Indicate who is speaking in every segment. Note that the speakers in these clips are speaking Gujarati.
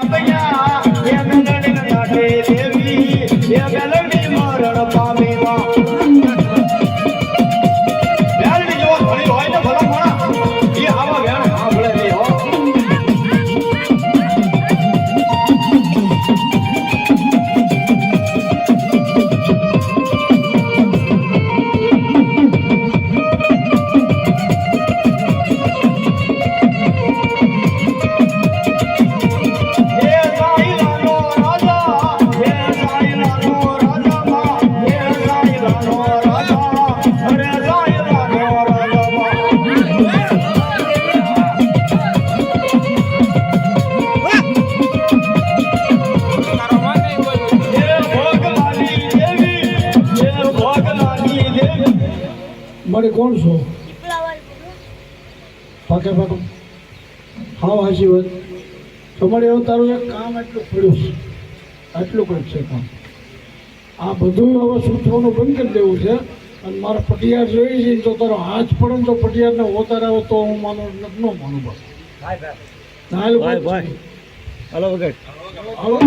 Speaker 1: Apanhar!
Speaker 2: મારે કોણ છો? પાકે પાકો. હા હાજી વાત. તમારે એવું તારું એક કામ એટલું પડ્યું છે. આટલું કંઈક છે કામ. આ બધું હવે સૂચવાનું બંધ કરી દેવું છે. અને મારા પટિયાર જોઈએ છે તો તારો હાથ પડે ને તો પટિયારને ઓતાર આવે તો હું માનું ન માનું બસ. હાલ
Speaker 3: ભાઈ. ભાઈ હલો વગર.
Speaker 2: હાલો.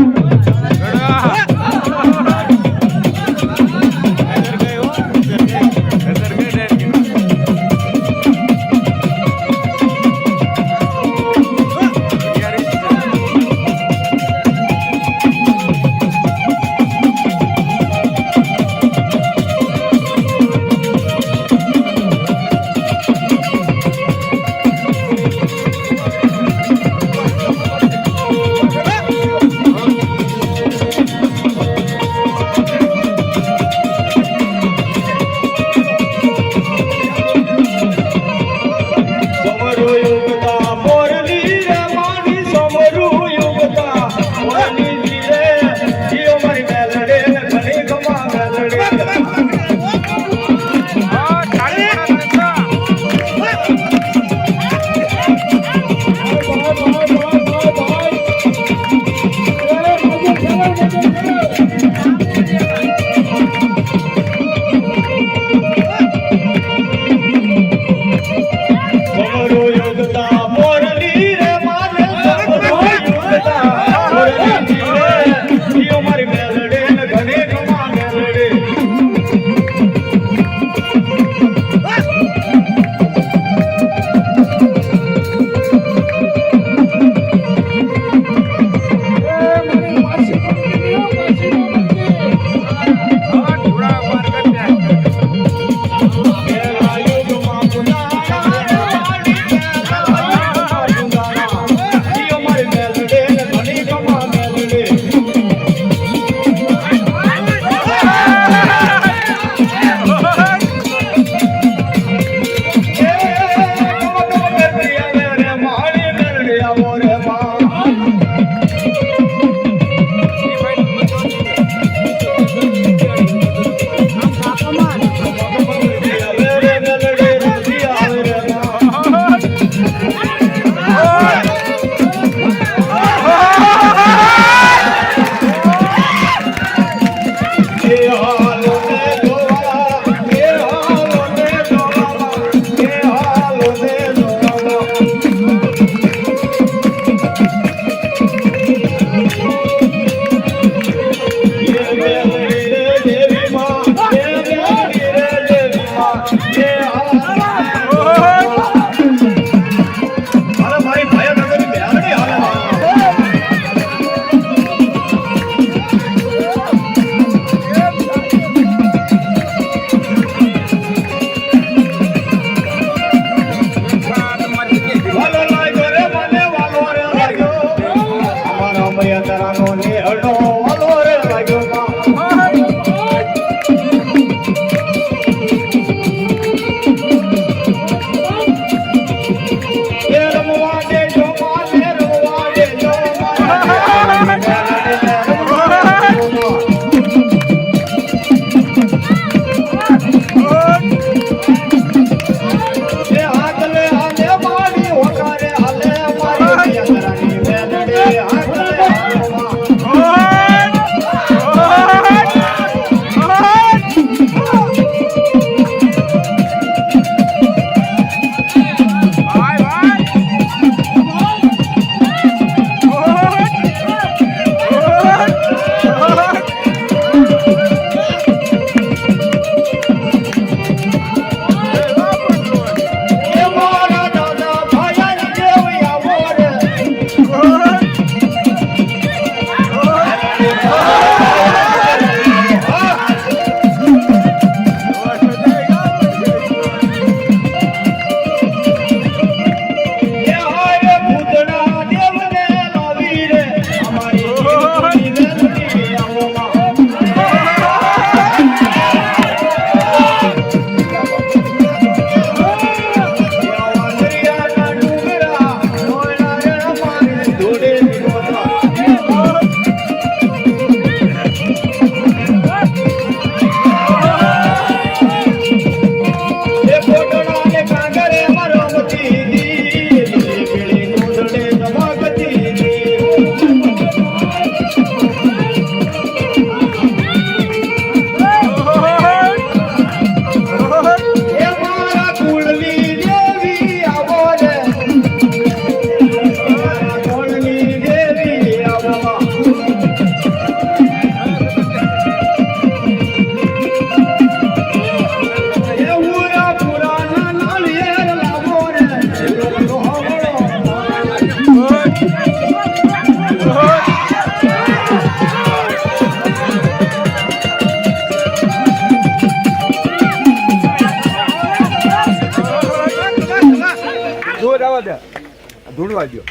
Speaker 3: રમવા દો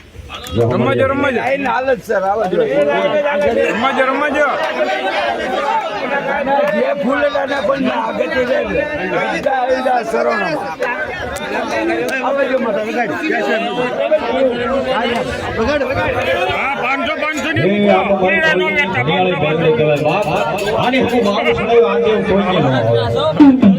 Speaker 4: રમજો રમજો
Speaker 3: આઈને હાલત સર આવા દો
Speaker 4: રમજો રમજો
Speaker 3: જે ફૂલેલાના પણ ના આગળ રહે ઈદા ઈદા સરોણામાં આવા જો માતા બગાડ
Speaker 4: હા પાંચસો પાંચસો
Speaker 1: બેંગલી આની હું બાપ સુનાયું આજે કોઈ કોઈને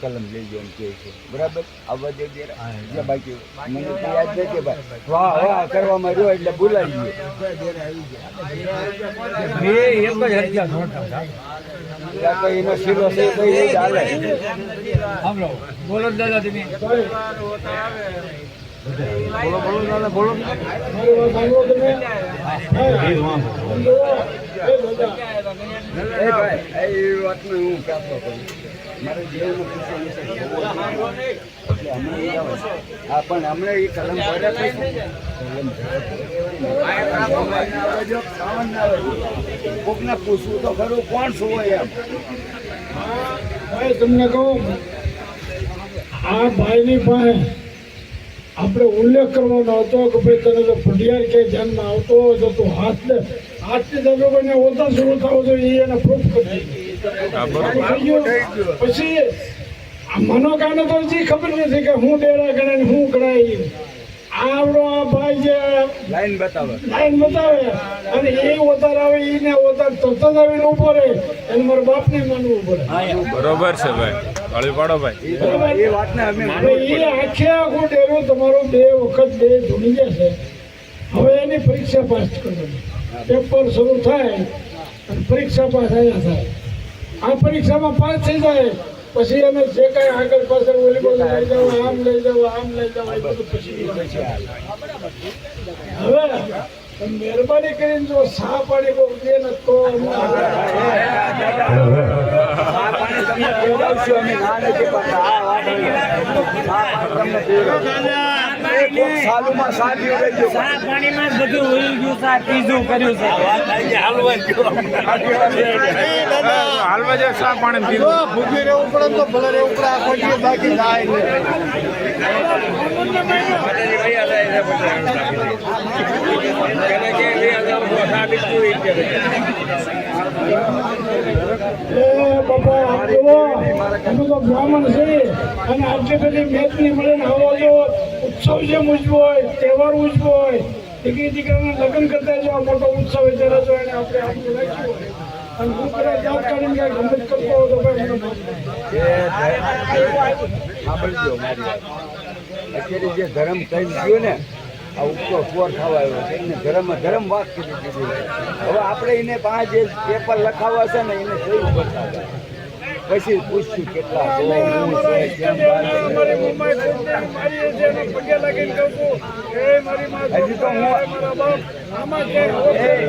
Speaker 3: કલમ લઈ ગયો એમ કહે છે. બરાબર? આવવા દે દે જે બાકી મને યાદ છે કે ભાઈ વાહ વાહ કરવામાં રહ્યો એટલે બોલાવી ગયો. ત્યાં એમ એનો શીરો છે એ કઈ રીતે હાલે
Speaker 2: મારી વાત તમે. બોલો
Speaker 1: એ
Speaker 2: દાદા
Speaker 3: એ ભાઈ એ વાતમાં હું પ્રાપ્ત કરું. મારે દેવનો કિસ્સો વિશે જોવો છે. એટલે હમણાં એ આવે. હા પણ હમણાં એ કલમ પડે કલમ આવે ના આવે કોકને પૂછવું તો ખરું કોણ શું હોય એમ
Speaker 2: તમને કહું આ ભાઈની પાસે આપણે ઉલ્લેખ કરવાનો હતો કે ભાઈ તને તો ફડિયાર કે ધ્યાનમાં આવતો હોય તો તું હાથ દે હાથની દગો ઓછા શરૂ થવો જોઈએ એને પ્રૂફ કરી. પછી આ મનોકાને તો હજી ખબર નથી કે હું ડેરા ગણે હું ગણાય. આવડો આ ભાઈ જે
Speaker 3: લાઈન બતાવે.
Speaker 2: લાઈન બતાવે અને એ ઓતાર આવે એને ઓતાર તરત જ આવીને ઊભો રહે. એને મારા બાપને માનવું પડે.
Speaker 4: બરોબર છે ભાઈ. ગાળી પાડો ભાઈ.
Speaker 3: એ એ વાતને અમે
Speaker 2: એ આખે આખો ડેરો તમારો બે વખત બે ધૂણી જશે હવે એની પરીક્ષા પાસ કરો પેપર શરૂ થાય પરીક્ષા પાસ આવ્યા થાય. આ પરીક્ષામાં પાસ થઈ જાય. પછી અમે જે કાંઈ આગળ પાછળ ઓલી બાજુ લઈ જાવ આમ લઈ જાવ આમ લઈ જાવ એ બધું પછી હવે મહેરબાની કરીને જો સા પાણી બહુ દે ને તો
Speaker 3: અમે. ના નથી પાડતા. સાલુમાં સા પીવડાવજો.
Speaker 5: પાણીમાં બધું ઉઈ ગયું છે પીઝું કર્યું છે.
Speaker 4: હાલવા જે સા પાણી પીધું
Speaker 2: એ બાપા આપ જુઓ અમે તો બ્રાહ્મણ છે અને આટલી બધી મેચની મળીને આવો જો ઉત્સવ જેમ ઉજવો હોય તહેવાર ઉજવો હોય દીકરી દીકરાના લગ્ન કરતા જો મોટો ઉત્સવ ત્યારે જો આપણે હોય હોય તો
Speaker 3: અત્યારે જે ધર્મ થઈ ગયું ને આ ઉપરો ફોર થવા આવ્યો છે. એને ધર્મ ધર્મ વાત કરી દીધી હવે આપણે એને પાંચ જે પેપર લખાવા છે ને એને જોયું પડતા પછી પૂછ્યું કેટલા હજી તો હું-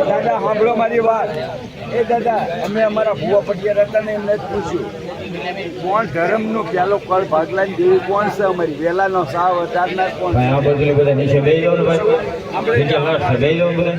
Speaker 3: દાદા સાંભળો મારી વાત. એ દાદા અમે અમારા ભૂવા પટિયા હતા ને એમને જ પૂછ્યું. કોણ ધર્મનો પેલો કળ ભાગલાની દેવી કોણ છે અમારી? વેલાનો સાવ અતારના કોણ
Speaker 1: આ બધું બધા નીચે બે જાઓ ભાઈ. જગ્યા બેસી જાઓ બધા